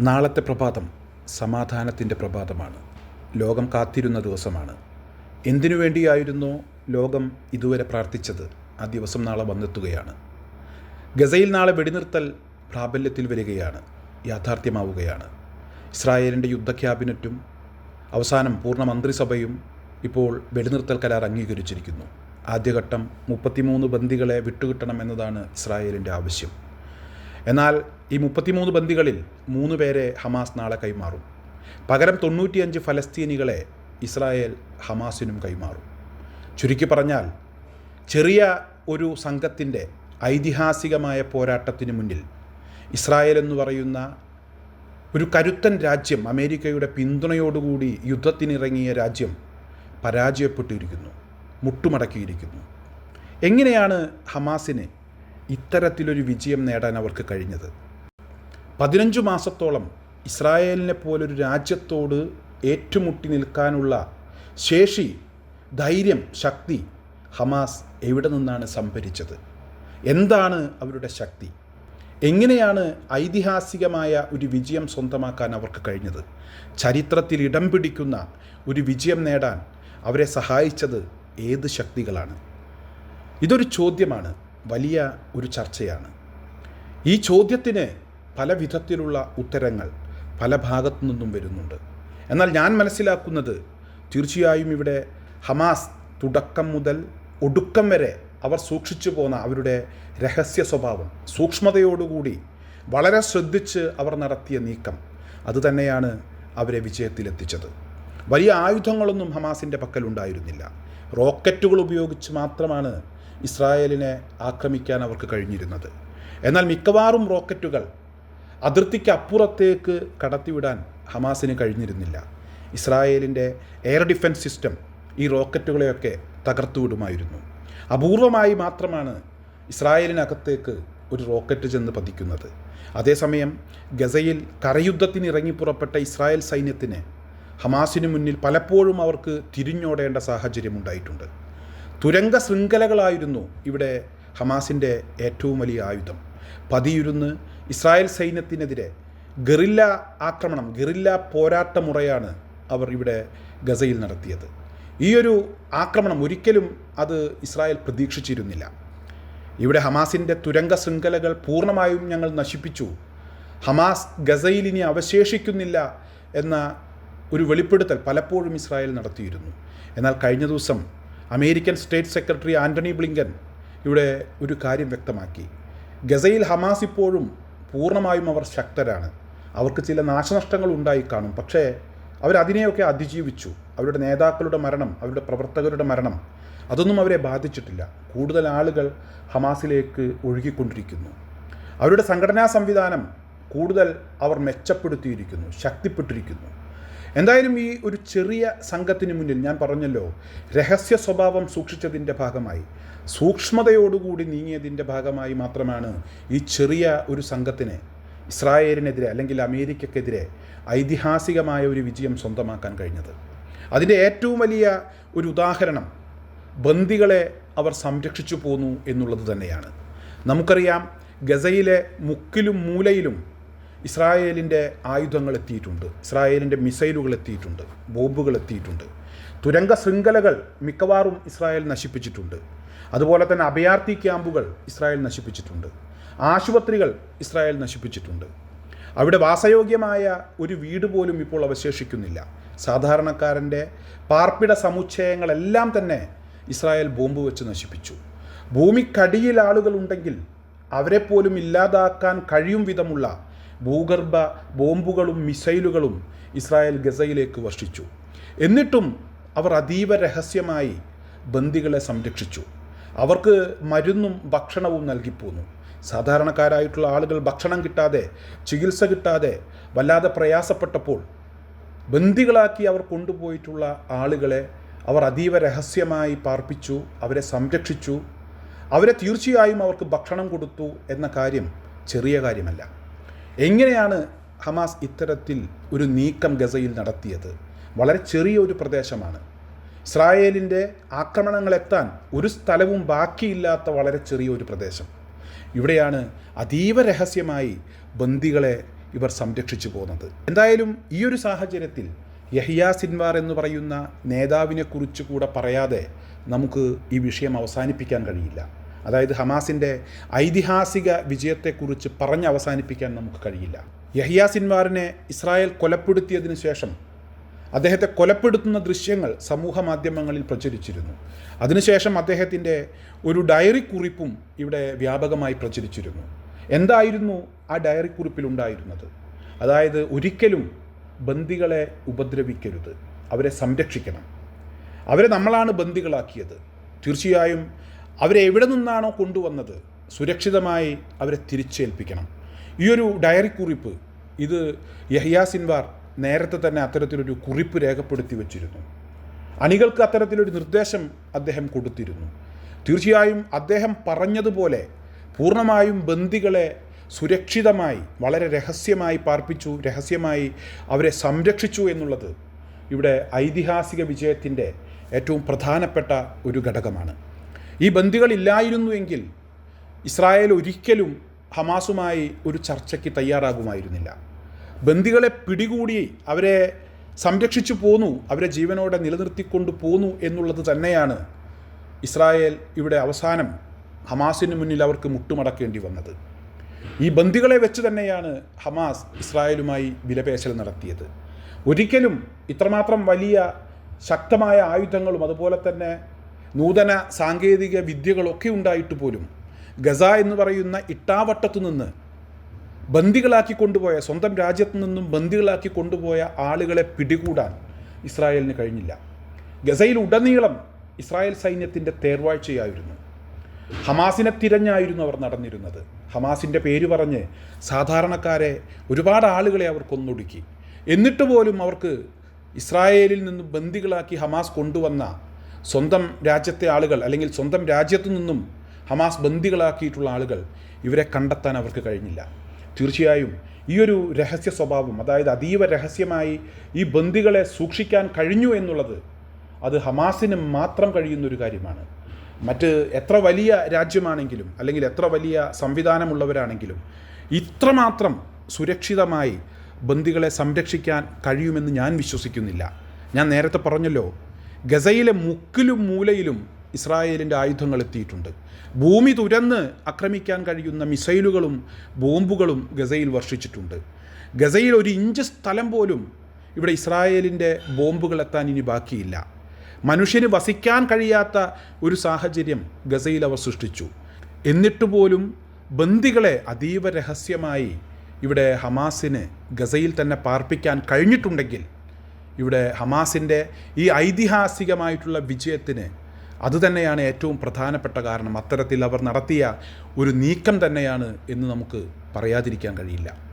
നാളത്തെ പ്രഭാതം സമാധാനത്തിന്റെ പ്രഭാതമാണ്. ലോകം കാത്തിരുന്ന ദിവസമാണ്. എന്തിനു വേണ്ടിയായിരുന്നോ ലോകം ഇതുവരെ പ്രാർത്ഥിച്ചത്? ആ ദിവസം നാളെ വന്നെത്തുകയാണ്. ഗസയിൽ നാളെ വെടിനിർത്തൽ പ്രാബല്യത്തിൽ വരികയാണ്. യാഥാർത്ഥ്യമാവുകയാണ്. ഇസ്രായേലിന്റെ യുദ്ധ ക്യാബിനറ്റും അവസാനം പൂർണ മന്ത്രിസഭയും ഇപ്പോൾ വെടിനിർത്തൽ കരാർ അംഗീകരിച്ചിരിക്കുന്നു. ആദ്യഘട്ടം മുപ്പത്തിമൂന്ന് ബന്ദികളെ വിട്ടുകിട്ടണം എന്നതാണ് ഇസ്രായേലിന്റെ ആവശ്യം. എന്നാൽ ഈ മുപ്പത്തിമൂന്ന് ബന്ദികളിൽ മൂന്ന് പേരെ ഹമാസ് നാളെ കൈമാറും. പകരം തൊണ്ണൂറ്റിയഞ്ച് ഫലസ്തീനികളെ ഇസ്രായേൽ ഹമാസിനും കൈമാറും. ചുരുക്കി പറഞ്ഞാൽ ചെറിയ ഒരു സംഘത്തിന്റെ ഐതിഹാസികമായ പോരാട്ടത്തിന് മുന്നിൽ ഇസ്രായേൽ എന്ന് പറയുന്ന ഒരു കരുത്തൻ രാജ്യം അമേരിക്കയുടെ പിന്തുണയോടുകൂടി യുദ്ധത്തിനിറങ്ങിയ രാജ്യം പരാജയപ്പെട്ടിരിക്കുന്നു മുട്ടുമടക്കിയിരിക്കുന്നു. എങ്ങനെയാണ് ഹമാസിന് ഇത്തരത്തിലൊരു വിജയം നേടാൻ അവർക്ക് കഴിഞ്ഞത്. പതിനഞ്ചു മാസത്തോളം ഇസ്രായേലിനെ പോലൊരു രാജ്യത്തോട് ഏറ്റുമുട്ടി നിൽക്കാനുള്ള ശേഷി ധൈര്യം ശക്തി ഹമാസ് എവിടെ നിന്നാണ് സംഭരിച്ചത്? എന്താണ് അവരുടെ ശക്തി? എങ്ങനെയാണ് ഐതിഹാസികമായ ഒരു വിജയം സ്വന്തമാക്കാൻ അവർക്ക് കഴിഞ്ഞത്? ചരിത്രത്തിൽ ഇടം പിടിക്കുന്ന ഒരു വിജയം നേടാൻ അവരെ സഹായിച്ചത് ഏത് ശക്തികളാണ്? ഇതൊരു ചോദ്യമാണ്. വലിയ ഒരു ചർച്ചയാണ്. ഈ ചോദ്യത്തിന് പല വിധത്തിലുള്ള ഉത്തരങ്ങൾ പല ഭാഗത്തു നിന്നും വരുന്നുണ്ട്. എന്നാൽ ഞാൻ മനസ്സിലാക്കുന്നത് തീർച്ചയായും ഇവിടെ ഹമാസ് തുടക്കം മുതൽ ഒടുക്കം വരെ അവർ സൂക്ഷിച്ചു പോന്ന അവരുടെ രഹസ്യ സ്വഭാവം സൂക്ഷ്മതയോടുകൂടി വളരെ ശ്രദ്ധിച്ച് അവർ നടത്തിയ നീക്കം അതുതന്നെയാണ് അവരെ വിജയത്തിലെത്തിച്ചത്. വലിയ ആയുധങ്ങളൊന്നും ഹമാസിന്റെ പക്കലുണ്ടായിരുന്നില്ല. റോക്കറ്റുകൾ ഉപയോഗിച്ച് മാത്രമാണ് ഇസ്രായേലിനെ ആക്രമിക്കാൻ അവർക്ക് കഴിഞ്ഞിരുന്നത്. എന്നാൽ മിക്കവാറും റോക്കറ്റുകൾ അതിർത്തിക്ക് അപ്പുറത്തേക്ക് കടത്തിവിടാൻ ഹമാസിന് കഴിഞ്ഞിരുന്നില്ല. ഇസ്രായേലിന്റെ എയർ ഡിഫൻസ് സിസ്റ്റം ഈ റോക്കറ്റുകളെയൊക്കെ തകർത്തുവിടുമായിരുന്നു. അപൂർവമായി മാത്രമാണ് ഇസ്രായേലിനകത്തേക്ക് ഒരു റോക്കറ്റ് ചെന്ന് പതിക്കുന്നത്. അതേസമയം ഗസയിൽ കരയുദ്ധത്തിന് ഇറങ്ങിപ്പുറപ്പെട്ട ഇസ്രായേൽ സൈന്യത്തിന് ഹമാസിന് മുന്നിൽ പലപ്പോഴും അവർക്ക് തിരിഞ്ഞോടേണ്ട സാഹചര്യമുണ്ടായിട്ടുണ്ട്. തുരങ്ക ശൃംഖലകളായിരുന്നു ഇവിടെ ഹമാസിന്റെ ഏറ്റവും വലിയ ആയുധം. പതിയിരുന്ന് ഇസ്രായേൽ സൈന്യത്തിനെതിരെ ഗറില്ല ആക്രമണം ഗറില്ല പോരാട്ട മുറയാണ് അവർ ഇവിടെ ഗസയിൽ നടത്തിയത്. ഈയൊരു ആക്രമണം ഒരിക്കലും അത് ഇസ്രായേൽ പ്രതീക്ഷിച്ചിരുന്നില്ല. ഇവിടെ ഹമാസിന്റെ തുരങ്ക ശൃംഖലകൾ പൂർണമായും ഞങ്ങൾ നശിപ്പിച്ചു. ഹമാസ് ഗസയിൽ ഇനി അവശേഷിക്കുന്നില്ല എന്ന ഒരു വെളിപ്പെടുത്തൽ പലപ്പോഴും ഇസ്രായേൽ നടത്തിയിരുന്നു. എന്നാൽ കഴിഞ്ഞ ദിവസം American state secretary Antony Blinken ഇവിടെ ഒരു കാര്യം വ്യക്തമാക്കി. ഗസയിൽ ഹമാസ് ഇപ്പോഴും പൂർണമായും അവർ ശക്തരാണ്. അവർക്ക് ചില നാശനഷ്ടങ്ങൾ ഉണ്ടായി കാണും. പക്ഷേ അവരതിനെയൊക്കെ അതിജീവിച്ചു. അവരുടെ നേതാക്കളുടെ മരണം അവരുടെ പ്രവർത്തകരുടെ മരണം അതൊന്നും അവരെ ബാധിച്ചിട്ടില്ല. കൂടുതൽ ആളുകൾ ഹമാസിലേക്ക് ഒഴുകിക്കൊണ്ടിരിക്കുന്നു. അവരുടെ സംഘടനാ സംവിധാനം കൂടുതൽ അവർ മെച്ചപ്പെടുത്തിയിരിക്കുന്നു ശക്തിപ്പെട്ടിരിക്കുന്നു. എന്തായാലും ഈ ഒരു ചെറിയ സംഘത്തിന് മുന്നിൽ ഞാൻ പറഞ്ഞല്ലോ രഹസ്യ സ്വഭാവം സൂക്ഷിച്ചതിന്റെ ഭാഗമായി സൂക്ഷ്മതയോടുകൂടി നീങ്ങിയതിന്റെ ഭാഗമായി മാത്രമാണ് ഈ ചെറിയ ഒരു സംഘത്തിന് ഇസ്രായേലിനെതിരെ അല്ലെങ്കിൽ അമേരിക്കക്കെതിരെ ഐതിഹാസികമായ ഒരു വിജയം സ്വന്തമാക്കാൻ കഴിഞ്ഞത്. അതിന്റെ ഏറ്റവും വലിയ ഒരു ഉദാഹരണം ബന്ദികളെ അവർ സംരക്ഷിച്ചു പോന്നു എന്നുള്ളത് തന്നെയാണ്. നമുക്കറിയാം ഗസയിലെ മുക്കിലും മൂലയിലും ഇസ്രായേലിന്റെ ആയുധങ്ങൾ എത്തിയിട്ടുണ്ട് ഇസ്രായേലിന്റെ മിസൈലുകൾ എത്തിയിട്ടുണ്ട് ബോംബുകൾ എത്തിയിട്ടുണ്ട് തുരങ്ക ശൃംഖലകൾ മിക്കവാറും ഇസ്രായേൽ നശിപ്പിച്ചിട്ടുണ്ട്. അതുപോലെ തന്നെ അഭയാർത്ഥി ക്യാമ്പുകൾ ഇസ്രായേൽ നശിപ്പിച്ചിട്ടുണ്ട്. ആശുപത്രികൾ ഇസ്രായേൽ നശിപ്പിച്ചിട്ടുണ്ട്. അവിടെ വാസയോഗ്യമായ ഒരു വീട് പോലും ഇപ്പോൾ അവശേഷിക്കുന്നില്ല. സാധാരണക്കാരന്റെ പാർപ്പിട സമുച്ചയങ്ങളെല്ലാം തന്നെ ഇസ്രായേൽ ബോംബ് വെച്ച് നശിപ്പിച്ചു. ഭൂമിക്കടിയിൽ ആളുകളുണ്ടെങ്കിൽ അവരെപ്പോലും ഇല്ലാതാക്കാൻ കഴിയും വിധമുള്ള ഭൂഗർഭ ബോംബുകളും മിസൈലുകളും ഇസ്രായേൽ ഗസയിലേക്ക് വർഷിച്ചു എന്നിട്ടും അവർ അതീവ രഹസ്യമായി ബന്ദികളെ സംരക്ഷിച്ചു. അവർക്ക് മരുന്നും ഭക്ഷണവും നൽകിപ്പോന്നു. സാധാരണക്കാരായിട്ടുള്ള ആളുകൾ ഭക്ഷണം കിട്ടാതെ ചികിത്സ കിട്ടാതെ വല്ലാതെ പ്രയാസപ്പെട്ടപ്പോൾ ബന്ദികളാക്കി അവർ കൊണ്ടുപോയിട്ടുള്ള ആളുകളെ അവർ അതീവ രഹസ്യമായി പാർപ്പിച്ചു അവരെ സംരക്ഷിച്ചു. അവരെ തീർച്ചയായും അവർക്ക് ഭക്ഷണം കൊടുത്തു എന്ന കാര്യം ചെറിയ കാര്യമല്ല. എങ്ങനെയാണ് ഹമാസ് ഇത്തരത്തിൽ ഒരു നീക്കം ഗസയിൽ നടത്തിയത്? വളരെ ചെറിയ ഒരു പ്രദേശമാണ്. ഇസ്രായേലിന്റെ ആക്രമണങ്ങളെത്താൻ ഒരു സ്ഥലവും ബാക്കിയില്ലാത്ത വളരെ ചെറിയ ഒരു പ്രദേശം. ഇവിടെയാണ് അതീവ രഹസ്യമായി ബന്ദികളെ ഇവർ സംരക്ഷിച്ചു പോകുന്നത്. എന്തായാലും ഈ ഒരു സാഹചര്യത്തിൽ യഹിയ സിൻവാർ എന്ന് പറയുന്ന നേതാവിനെക്കുറിച്ച് കൂടെ പറയാതെ നമുക്ക് ഈ വിഷയം അവസാനിപ്പിക്കാൻ കഴിയില്ല. അതായത് ഹമാസിന്റെ ഐതിഹാസിക വിജയത്തെക്കുറിച്ച് പറഞ്ഞ് അവസാനിപ്പിക്കാൻ നമുക്ക് കഴിയില്ല. യഹിയ സിൻവാറിനെ ഇസ്രായേൽ കൊലപ്പെടുത്തിയതിനു ശേഷം അദ്ദേഹത്തെ കൊലപ്പെടുത്തുന്ന ദൃശ്യങ്ങൾ സമൂഹ മാധ്യമങ്ങളിൽ പ്രചരിച്ചിരുന്നു. അതിനുശേഷം അദ്ദേഹത്തിന്റെ ഒരു ഡയറി കുറിപ്പും ഇവിടെ വ്യാപകമായി പ്രചരിച്ചിരുന്നു. എന്തായിരുന്നു ആ ഡയറി കുറിപ്പിലുണ്ടായിരുന്നത് അതായത് ഒരിക്കലും ബന്ദികളെ ഉപദ്രവിക്കരുത്. അവരെ സംരക്ഷിക്കണം. അവരെ നമ്മളാണ് ബന്ദികളാക്കിയത്. തീർച്ചയായും അവരെ എവിടെ നിന്നാണോ കൊണ്ടുവന്നത്? സുരക്ഷിതമായി അവരെ തിരിച്ചേൽപ്പിക്കണം. ഈ ഒരു ഡയറി കുറിപ്പ് ഇത് യഹിയാ സിൻവാർ നേരത്തെ തന്നെ അത്തരത്തിലൊരു കുറിപ്പ് രേഖപ്പെടുത്തി വച്ചിരുന്നു. അണികൾക്ക് അത്തരത്തിലൊരു നിർദ്ദേശം അദ്ദേഹം കൊടുത്തിരുന്നു. തീർച്ചയായും അദ്ദേഹം പറഞ്ഞതുപോലെ പൂർണമായും ബന്ദികളെ സുരക്ഷിതമായി വളരെ രഹസ്യമായി പാർപ്പിച്ചു രഹസ്യമായി അവരെ സംരക്ഷിച്ചു എന്നുള്ളത് ഇവിടെ ഐതിഹാസിക വിജയത്തിന്റെ ഏറ്റവും പ്രധാനപ്പെട്ട ഒരു ഘടകമാണ്. ഈ ബന്ദികളില്ലായിരുന്നുവെങ്കിൽ ഇസ്രായേൽ ഒരിക്കലും ഹമാസുമായി ഒരു ചർച്ചയ്ക്ക് തയ്യാറാകുമായിരുന്നില്ല. ബന്ദികളെ പിടികൂടി അവരെ സംരക്ഷിച്ചു പോന്നു അവരെ ജീവനോടെ നിലനിർത്തിക്കൊണ്ട് പോന്നു എന്നുള്ളത് തന്നെയാണ് ഇസ്രായേൽ ഇവിടെ അവസാനം ഹമാസിന് മുന്നിൽ അവർക്ക് മുട്ടുമടക്കേണ്ടി വന്നത്. ഈ ബന്ദികളെ വെച്ച് തന്നെയാണ് ഹമാസ് ഇസ്രായേലുമായി വിലപേശൽ നടത്തിയത്. ഒരിക്കലും ഇത്രമാത്രം വലിയ ശക്തമായ ആയുധങ്ങളും അതുപോലെ തന്നെ നൂതന സാങ്കേതിക വിദ്യകളൊക്കെ ഉണ്ടായിട്ട് പോലും ഗസ എന്ന് പറയുന്ന ഇട്ടാവട്ടത്തു നിന്ന് ബന്ദികളാക്കി കൊണ്ടുപോയ സ്വന്തം രാജ്യത്തു നിന്നും ബന്ദികളാക്കി കൊണ്ടുപോയ ആളുകളെ പിടികൂടാൻ ഇസ്രായേലിന് കഴിഞ്ഞില്ല. ഗസയിൽ ഉടനീളം ഇസ്രായേൽ സൈന്യത്തിന്റെ തേർവാഴ്ചയായിരുന്നു. ഹമാസിനെ തിരഞ്ഞായിരുന്നു അവർ നടന്നിരുന്നത്. ഹമാസിന്റെ പേര് പറഞ്ഞ് സാധാരണക്കാരെ ഒരുപാട് ആളുകളെ അവർ കൊന്നൊടുക്കി എന്നിട്ട് പോലും അവർക്ക് ഇസ്രായേലിൽ നിന്ന് ബന്ദികളാക്കി ഹമാസ് കൊണ്ടുവന്ന സ്വന്തം രാജ്യത്തെ ആളുകൾ അല്ലെങ്കിൽ സ്വന്തം രാജ്യത്തു നിന്നും ഹമാസ് ബന്ദികളാക്കിയിട്ടുള്ള ആളുകൾ ഇവരെ കണ്ടെത്താൻ അവർക്ക് കഴിഞ്ഞില്ല. തീർച്ചയായും ഈ ഒരു രഹസ്യ സ്വഭാവം അതായത് അതീവ രഹസ്യമായി ഈ ബന്ദികളെ സൂക്ഷിക്കാൻ കഴിഞ്ഞു എന്നുള്ളത് അത് ഹമാസിന് മാത്രം കഴിയുന്നൊരു കാര്യമാണ്. മറ്റ് എത്ര വലിയ രാജ്യമാണെങ്കിലും അല്ലെങ്കിൽ എത്ര വലിയ സംവിധാനമുള്ളവരാണെങ്കിലും ഇത്രമാത്രം സുരക്ഷിതമായി ബന്ദികളെ സംരക്ഷിക്കാൻ കഴിയുമെന്ന് ഞാൻ വിശ്വസിക്കുന്നില്ല. ഞാൻ നേരത്തെ പറഞ്ഞല്ലോ ഗസയിലെ മുക്കിലും മൂലയിലും ഇസ്രായേലിന്റെ ആയുധങ്ങൾ എത്തിയിട്ടുണ്ട്. ഭൂമി തുരന്ന് ആക്രമിക്കാൻ കഴിയുന്ന മിസൈലുകളും ബോംബുകളും ഗസയിൽ വർഷിച്ചിട്ടുണ്ട്. ഗസയിൽ ഒരു ഇഞ്ച് സ്ഥലം പോലും ഇവിടെ ഇസ്രായേലിന്റെ ബോംബുകൾ എത്താൻ ഇനി ബാക്കിയില്ല. മനുഷ്യന് വസിക്കാൻ കഴിയാത്ത ഒരു സാഹചര്യം ഗസയിൽ അവർ സൃഷ്ടിച്ചു. എന്നിട്ട് പോലും ബന്ദികളെ അതീവ രഹസ്യമായി ഇവിടെ ഹമാസിന് ഗസയിൽ തന്നെ പാർപ്പിക്കാൻ കഴിഞ്ഞിട്ടുണ്ടെങ്കിൽ ഇവിടെ ഹമാസിന്റെ ഈ ഐതിഹാസികമായിട്ടുള്ള വിജയത്തിന് അതുതന്നെയാണ് ഏറ്റവും പ്രധാനപ്പെട്ട കാരണം. അത്തരത്തിൽ അവർ നടത്തിയ ഒരു നീക്കം തന്നെയാണ് എന്ന് നമുക്ക് പറയാതിരിക്കാൻ കഴിയില്ല.